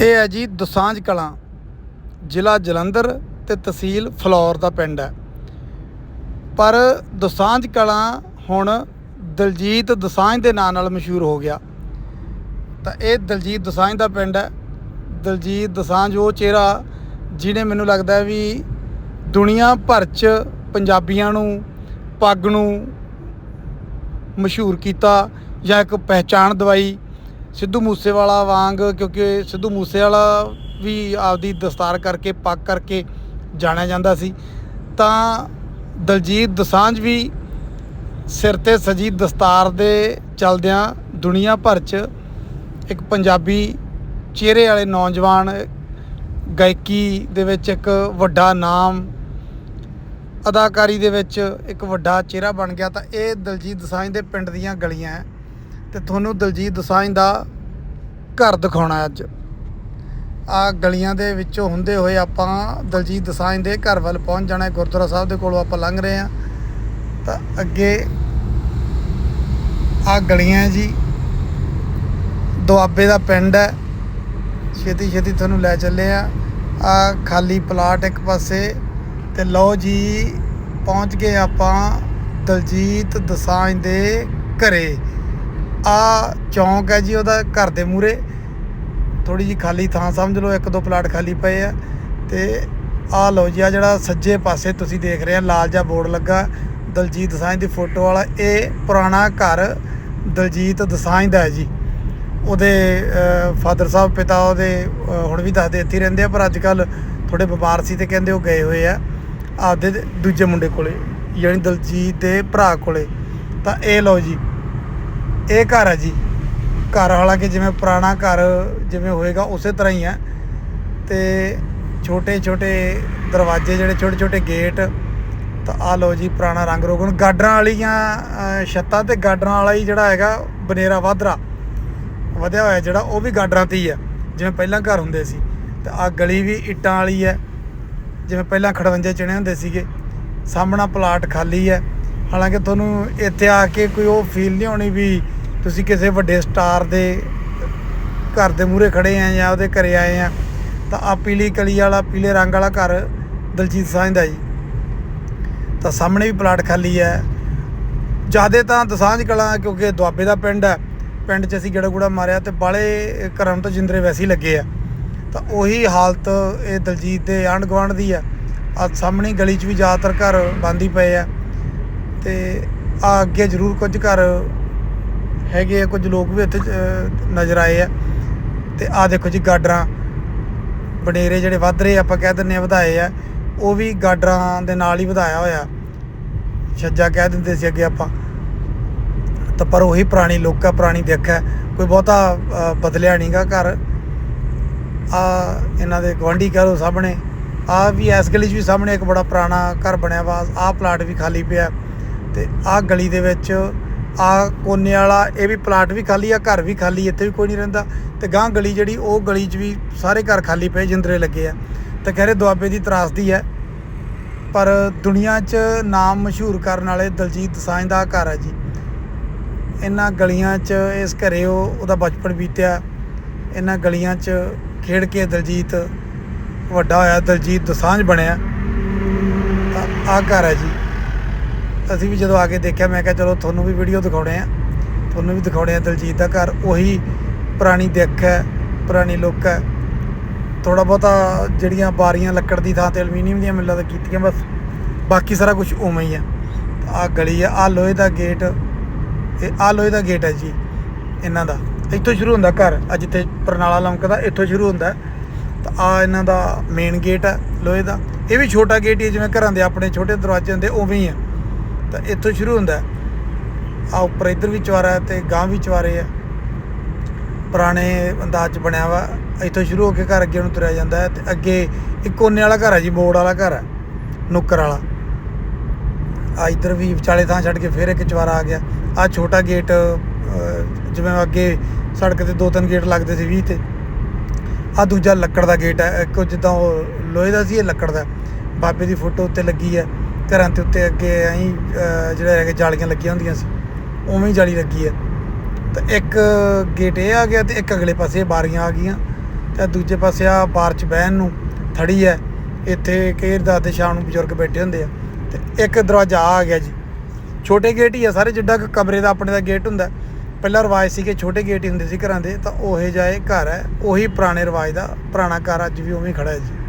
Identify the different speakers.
Speaker 1: ਇਹ ਹੈ ਜੀ ਦੁਸਾਂਝ ਕਲਾਂ, ਜ਼ਿਲ੍ਹਾ ਜਲੰਧਰ ਤੇ ਤਹਿਸੀਲ ਫਲੌਰ ਦਾ ਪਿੰਡ ਹੈ। ਪਰ ਦੁਸਾਂਝ ਕਲਾਂ ਹੁਣ ਦਲਜੀਤ ਦੁਸਾਂਝ ਦੇ ਨਾਂ ਨਾਲ ਮਸ਼ਹੂਰ ਹੋ ਗਿਆ। ਤਾਂ ਇਹ ਦਲਜੀਤ ਦੁਸਾਂਝ ਦਾ ਪਿੰਡ ਹੈ। ਦਲਜੀਤ ਦੁਸਾਂਝ ਉਹ ਚਿਹਰਾ ਜਿਹਨੇ ਮੈਨੂੰ ਲੱਗਦਾ ਵੀ ਦੁਨੀਆ ਭਰ 'ਚ ਪੰਜਾਬੀਆਂ ਨੂੰ, ਪੱਗ ਨੂੰ ਮਸ਼ਹੂਰ ਕੀਤਾ ਜਾਂ ਇੱਕ ਪਹਿਚਾਣ ਦਵਾਈ ਸਿੱਧੂ ਮੂਸੇਵਾਲਾ ਵਾਂਗ, ਕਿਉਂਕਿ ਸਿੱਧੂ ਮੂਸੇਵਾਲਾ ਵੀ ਆਪਦੀ ਦਸਤਾਰ ਕਰਕੇ, ਪੱਗ ਕਰਕੇ ਜਾਣਿਆ ਜਾਂਦਾ ਸੀ। ਤਾਂ ਦਲਜੀਤ ਦਸਾਂਝ ਵੀ ਸਿਰ ਤੇ ਸਜੀ ਦਸਤਾਰ ਦੇ ਚਲਦਿਆਂ ਦੁਨੀਆ ਭਰ 'ਚ ਇੱਕ ਪੰਜਾਬੀ ਚਿਹਰੇ ਵਾਲੇ ਨੌਜਵਾਨ ਗਾਇਕੀ ਦੇ ਵਿੱਚ ਇੱਕ ਵੱਡਾ ਨਾਮ, ਅਦਾਕਾਰੀ ਦੇ ਵਿੱਚ ਇੱਕ ਵੱਡਾ ਚਿਹਰਾ ਬਣ ਗਿਆ। ਤਾਂ ਇਹ ਦਲਜੀਤ ਦਸਾਂਝ ਦੇ ਪਿੰਡ ਦੀਆਂ ਗਲੀਆਂ ਹੈ। ਤੇ ਤੁਹਾਨੂੰ ਦਲਜੀਤ ਦਸਾਂਝ ਦਾ ਘਰ ਦਿਖਾਉਣਾ ਅੱਜ। ਆ ਗਲੀਆਂ ਦੇ ਵਿੱਚੋਂ ਹੁੰਦੇ ਹੋਏ ਆਪਾਂ ਦਲਜੀਤ ਦਸਾਂਝ ਦੇ ਘਰ ਵੱਲ ਪਹੁੰਚ ਜਾਣਾ ਹੈ। ਗੁਰਦੁਆਰਾ ਸਾਹਿਬ ਦੇ ਕੋਲੋਂ ਆਪਾਂ ਲੰਘ ਰਹੇ ਹਾਂ। ਤਾਂ ਅੱਗੇ ਆ ਗਲੀਆਂ ਜੀ। ਦੁਆਬੇ ਦਾ ਪਿੰਡ ਹੈ। ਛੇਤੀ ਛੇਤੀ ਤੁਹਾਨੂੰ ਲੈ ਚੱਲੇ ਆ ਆ ਖਾਲੀ ਪਲਾਟ ਇੱਕ ਪਾਸੇ ਤੇ ਲਓ ਜੀ, ਪਹੁੰਚ ਗਏ ਆਪਾਂ ਦਲਜੀਤ ਦਸਾਂਝ ਦੇ ਘਰੇ। ਆ ਚੌਂਕ ਹੈ ਜੀ ਉਹਦਾ ਘਰ ਦੇ ਮੂਰੇ ਥੋੜੀ ਜੀ ਖਾਲੀ ਥਾਂ ਸਮਝ ਲਓ, ਇੱਕ ਦੋ ਪਲਾਟ ਖਾਲੀ ਪਏ ਆ। ਤੇ ਆ ਲਓ ਜੀ ਆ ਜਿਹੜਾ ਸੱਜੇ ਪਾਸੇ ਤੁਸੀਂ ਦੇਖ ਰਹੇ ਆ, ਲਾਲ ਜਿਹਾ ਬੋਰਡ ਲੱਗਾ, ਦਲਜੀਤ ਦਸਾਂਝ ਦੀ ਫੋਟੋ ਵਾਲਾ। ਇਹ ਪੁਰਾਣਾ ਘਰ ਦਲਜੀਤ ਦਸਾਂਝ ਦਾ ਹੈ ਜੀ। ਉਹਦੇ ਫਾਦਰ ਸਾਹਿਬ, ਪਿਤਾ ਉਹਦੇ ਹੁਣ ਵੀ ਦੱਸਦੇ ਇੱਥੇ ਹੀ ਰਹਿੰਦੇ ਆ, ਪਰ ਅੱਜ ਕੱਲ ਥੋੜੇ ਬਿਮਾਰ ਸੀ ਤੇ ਕਹਿੰਦੇ ਉਹ ਗਏ ਹੋਏ ਆ। ਆਪਦੇ ਦੂਜੇ ਮੁੰਡੇ ਕੋਲੇ, ਯਾਨੀ ਦਲਜੀਤ ਦੇ ਭਰਾ ਕੋਲੇ। ਤਾਂ ਇਹ ਲਓ ਜੀ ਇਹ ਘਰ ਹੈ ਜੀ। ਘਰ ਹਾਲਾਂਕਿ ਜਿਵੇਂ ਪੁਰਾਣਾ ਘਰ ਜਿਵੇਂ ਹੋਏਗਾ ਉਸੇ ਤਰ੍ਹਾਂ ਹੀ ਹੈ ਤੇ ਛੋਟੇ ਛੋਟੇ ਦਰਵਾਜ਼ੇ ਜਿਹੜੇ ਛੋਟੇ ਛੋਟੇ ਗੇਟ, ਤਾਂ ਆ ਲਓ ਜੀ ਪੁਰਾਣਾ ਰੰਗ ਰੋਗਨ। ਗਾਡਰਾਂ ਵਾਲੀਆਂ ਛੱਤਾਂ ਤੇ ਗਾਡਰਾਂ ਵਾਲਾ ਹੀ ਜਿਹੜਾ ਹੈਗਾ ਬਨੇਰਾ ਵਾਧਰਾ। ਵਧਿਆ ਹੋਇਆ ਜਿਹੜਾ, ਉਹ ਵੀ ਗਾਡਰਾਂ ਤੇ ਹੀ ਆ। ਜਿਵੇਂ ਪਹਿਲਾਂ ਘਰ ਹੁੰਦੇ ਸੀ। ਤੇ ਆ ਗਲੀ ਵੀ ਇੱਟਾਂ ਵਾਲੀ ਹੈ ਜਿਵੇਂ ਪਹਿਲਾਂ ਖੜਵੰਜੇ ਚਿਣੇ ਹੁੰਦੇ ਸੀਗੇ। ਸਾਹਮਣਾ ਪਲਾਟ ਖਾਲੀ ਹੈ ਹਾਲਾਂਕਿ ਤੁਹਾਨੂੰ ਇੱਥੇ ਆ ਕੇ ਕੋਈ ਉਹ ਫੀਲ ਨਹੀਂ ਹੋਣੀ ਵੀ ਤੁਸੀਂ ਕਿਸੇ ਵੱਡੇ ਸਟਾਰ ਦੇ ਘਰ ਦੇ ਮੂਹਰੇ ਖੜੇ ਆ ਜਾਂ ਉਹਦੇ ਘਰੇ ਆਏ ਆ, ਤਾਂ ਆ ਪੀਲੀ ਕਲੀ ਵਾਲਾ, ਪੀਲੇ ਰੰਗ ਵਾਲਾ ਘਰ ਦਲਜੀਤ ਸਾਂਝ ਦਾ ਜੀ। ਤਾਂ ਸਾਹਮਣੇ ਵੀ ਪਲਾਟ ਖਾਲੀ ਹੈ ਜਿਆਦੇ ਤਾਂ ਦਸਾਂਝ ਕਲਾਂ, ਕਿਉਂਕਿ ਦੁਆਬੇ ਦਾ ਪਿੰਡ ਹੈ ਪਿੰਡ 'ਚ ਅਸੀਂ ਗੇੜਾ ਗੂੜਾ ਮਾਰਿਆ ਤੇ ਬਾਲੇ ਘਰਾਂ ਤੋਂ ਜਿੰਦਰੇ ਵੈਸੇ ਹੀ ਲੱਗੇ ਆ। ਤਾਂ ਉਹੀ ਹਾਲਤ ਇਹ ਦਲਜੀਤ ਦੇ ਆਂਢ ਗੁਆਂਢ ਦੀ ਆ। ਆ ਸਾਹਮਣੇ ਗਲੀ 'ਚ ਵੀ ਜ਼ਿਆਦਾਤਰ ਘਰ ਬੰਦ ਹੀ ਪਏ ਆ। ਤੇ ਆ ਅੱਗੇ ਜ਼ਰੂਰ ਕੁਝ ਘਰ ਹੈਗੇ ਆ ਕੁਝ ਲੋਕ ਵੀ ਉੱਥੇ ਨਜ਼ਰ ਆਏ ਆ। ਤੇ ਆ ਦੇਖੋ ਜੀ ਗਾਡਰਾਂ ਬਨੇਰੇ ਜਿਹੜੇ ਵੱਧ ਰਹੇ ਆਪਾਂ ਕਹਿ ਦਿੰਨੇ ਆ ਵਧਾਏ ਆ। ਉਹ ਵੀ ਗਾਡਰਾਂ ਦੇ ਨਾਲ ਹੀ ਵਧਾਇਆ ਹੋਇਆ। ਛੱਜਾ ਕਹਿ ਦਿੰਦੇ ਸੀ ਅੱਗੇ ਆਪਾਂ। ਤਾਂ ਪਰ ਉਹੀ ਪੁਰਾਣੀ ਲੋਕ ਆ ਪੁਰਾਣੀ ਦਿੱਖ ਹੈ ਕੋਈ ਬਹੁਤਾ ਅ, ਬਦਲਿਆ ਨਹੀਂਗਾ ਘਰ। ਆ ਇਹਨਾਂ ਦੇ ਗਵਾਂਢੀ ਕਹ ਲਓ ਸਾਹਮਣੇ। ਆ ਵੀ ਇਸ ਗਲੀ 'ਚ ਵੀ ਸਾਹਮਣੇ ਇੱਕ ਬੜਾ ਪੁਰਾਣਾ ਘਰ ਬਣਿਆ ਵਾ। ਆ ਪਲਾਟ ਵੀ ਖਾਲੀ ਪਿਆ। ਤੇ ਆ ਗਲੀ ਦੇ ਵਿੱਚ ਆ ਕੋਨੇ ਵਾਲਾ, ਇਹ ਵੀ ਪਲਾਟ ਵੀ ਖਾਲੀ ਆ, ਘਰ ਵੀ ਖਾਲੀ, ਇੱਥੇ ਵੀ ਕੋਈ ਨਹੀਂ ਰਹਿੰਦਾ। ਤੇ ਗਾਂ ਗਲੀ ਜਿਹੜੀ, ਉਹ ਗਲੀ 'ਚ ਵੀ ਸਾਰੇ ਘਰ ਖਾਲੀ ਪਏ, ਜਿੰਦਰੇ ਲੱਗੇ ਆ। ਤੇ ਕਹਿ ਰਹੇ ਦੁਆਬੇ ਦੀ ਤਰਾਸਦੀ ਹੈ। ਪਰ ਦੁਨੀਆ 'ਚ ਨਾਮ ਮਸ਼ਹੂਰ ਕਰਨ ਵਾਲੇ ਦਲਜੀਤ ਦਸਾਂਝ ਦਾ ਘਰ ਹੈ ਜੀ। ਇਹਨਾਂ ਗਲੀਆਂ 'ਚ ਇਸ ਘਰੇ ਉਹ, ਉਹਦਾ ਬਚਪਨ ਬੀਤਿਆ। ਇਹਨਾਂ ਗਲੀਆਂ 'ਚ ਖੇਡ ਕੇ ਦਲਜੀਤ, ਵੱਡਾ ਹੋਇਆ, ਦਲਜੀਤ ਦਸਾਂਝ ਬਣਿਆ। ਤਾਂ ਆਹ ਘਰ ਹੈ ਜੀ। ਅਸੀਂ ਵੀ ਜਦੋਂ ਆ ਕੇ ਦੇਖਿਆ, ਮੈਂ ਕਿਹਾ ਚਲੋ ਤੁਹਾਨੂੰ ਵੀ ਵੀਡੀਓ ਦਿਖਾਉਣੇ ਆ। ਤੁਹਾਨੂੰ ਵੀ ਦਿਖਾਉਣੇ ਆ ਦਲਜੀਤ ਦਾ ਘਰ। ਉਹੀ ਪੁਰਾਣੀ ਦਿੱਖ ਹੈ, ਪੁਰਾਣੀ ਲੁੱਕ ਹੈ। ਥੋੜਾ ਬਹੁਤਾ ਜਿਹੜੀਆਂ ਬਾਰੀਆਂ ਲੱਕੜ ਦੀ ਥਾਂ ਤੇ ਐਲੂਮੀਨੀਅਮ ਦੀਆਂ ਮਿੱਲਾਂ ਦਾ ਕੀਤੀਆਂ, ਬਸ ਬਾਕੀ ਸਾਰਾ ਕੁਝ ਉਵੇਂ ਹੀ ਆ। ਆ ਗਲੀ ਆ ਆ ਲੋਹੇ ਦਾ ਗੇਟ ਇਹ ਆ ਲੋਹੇ ਦਾ ਗੇਟ ਹੈ ਜੀ, ਇਹਨਾਂ ਦਾ। ਇੱਥੋਂ ਸ਼ੁਰੂ ਹੁੰਦਾ ਘਰ, ਅੱਜ ਜਿੱਥੇ ਪਰਨਾਲਾ ਲੰਕਦਾ ਇੱਥੋਂ ਸ਼ੁਰੂ ਹੁੰਦਾ। ਤਾਂ ਆ ਇਹਨਾਂ ਦਾ ਮੇਨ ਗੇਟ ਹੈ ਲੋਹੇ ਦਾ। ਇਹ ਵੀ ਛੋਟਾ ਗੇਟ ਹੀ ਹੈ, ਜਿਵੇਂ ਘਰਾਂ ਦੇ ਆਪਣੇ ਛੋਟੇ ਦਰਵਾਜ਼ੇ ਹੁੰਦੇ, ਉਵੇਂ ਹੀ ਆ। ਤਾਂ ਇੱਥੋਂ ਸ਼ੁਰੂ ਹੁੰਦਾ ਆ ਉੱਪਰ ਇੱਧਰ ਵੀ ਚਵਾਰਾ ਹੈ ਤੇ ਗਾਂ ਵੀ ਚਵਾਰੇ ਆ ਪੁਰਾਣੇ ਅੰਦਾਜ਼ 'ਚ ਬਣਿਆ ਵਾ, ਇੱਥੋਂ ਸ਼ੁਰੂ ਹੋ ਕੇ ਘਰ ਅੱਗੇ ਨੂੰ ਤੁਰਿਆ ਜਾਂਦਾ ਹੈ ਤੇ ਅੱਗੇ ਇੱਕ ਕੋਨੇ ਵਾਲਾ ਘਰ ਹੈ ਜੀ ਬੋਰਡ ਵਾਲਾ ਘਰ ਹੈ, ਨੁੱਕਰ ਵਾਲਾ। ਆ ਇੱਧਰ ਵੀ ਵਿਚਾਲੇ ਥਾਂ ਛੱਡ ਕੇ ਫਿਰ ਇੱਕ ਚਵਾਰਾ ਆ ਗਿਆ। ਆ ਛੋਟਾ ਗੇਟ ਜਿਵੇਂ ਅੱਗੇ ਸੜਕ ਤੇ ਦੋ ਤਿੰਨ ਗੇਟ ਲੱਗਦੇ ਸੀ 20 ਤੇ। ਆ ਦੂਜਾ ਲੱਕੜ ਦਾ ਗੇਟ ਹੈ, ਇੱਕ ਜਿੱਦਾਂ ਉਹ ਲੋਹੇ ਦਾ ਸੀ, ਇਹ ਲੱਕੜ ਦਾ। ਬਾਬੇ ਦੀ ਫੋਟੋ ਉੱਤੇ ਲੱਗੀ ਹੈ। ਘਰਾਂ ਦੇ ਉੱਤੇ ਅੱਗੇ ਐਂ ਜਿਹੜਾ ਹੈਗਾ, ਜਾਲੀਆਂ ਲੱਗੀਆਂ ਹੁੰਦੀਆਂ ਸੀ। ਉਵੇਂ ਹੀ ਜਾਲੀ ਲੱਗੀ ਹੈ ਤੇ ਇੱਕ ਗੇਟ ਇਹ ਆ ਗਿਆ ਤੇ ਇੱਕ ਅਗਲੇ ਪਾਸੇ ਬਾਰੀਆਂ ਆ ਗਈਆਂ। ਤੇ ਦੂਜੇ ਪਾਸੇ ਆ ਬਾਰ ਚ ਬਹਿਣ ਨੂੰ ਥੜੀ ਹੈ ਇੱਥੇ ਕੇਰ ਦਾਦੇ ਸ਼ਾਮ ਨੂੰ ਬਜ਼ੁਰਗ ਬੈਠੇ ਹੁੰਦੇ ਆ। ਤੇ ਇੱਕ ਦਰਵਾਜ਼ਾ ਆ ਗਿਆ ਜੀ। ਛੋਟੇ ਗੇਟ ਹੀ ਆ ਸਾਰੇ, ਜਿੱਡਾ ਕਮਰੇ ਦਾ ਆਪਣੇ ਦਾ ਗੇਟ ਹੁੰਦਾ। ਪਹਿਲਾਂ ਰਿਵਾਜ ਸੀ ਕਿ ਛੋਟੇ ਗੇਟ ਹੀ ਹੁੰਦੇ ਸੀ ਘਰਾਂ ਦੇ। ਤਾਂ ਉਹੇ ਜਾਏ ਘਰ ਹੈ। ਉਹੀ ਪੁਰਾਣੇ ਰਿਵਾਜ ਦਾ, ਪੁਰਾਣਾ ਘਰ ਅੱਜ ਵੀ ਉਵੇਂ ਹੀ ਖੜਾ ਹੈ ਜੀ।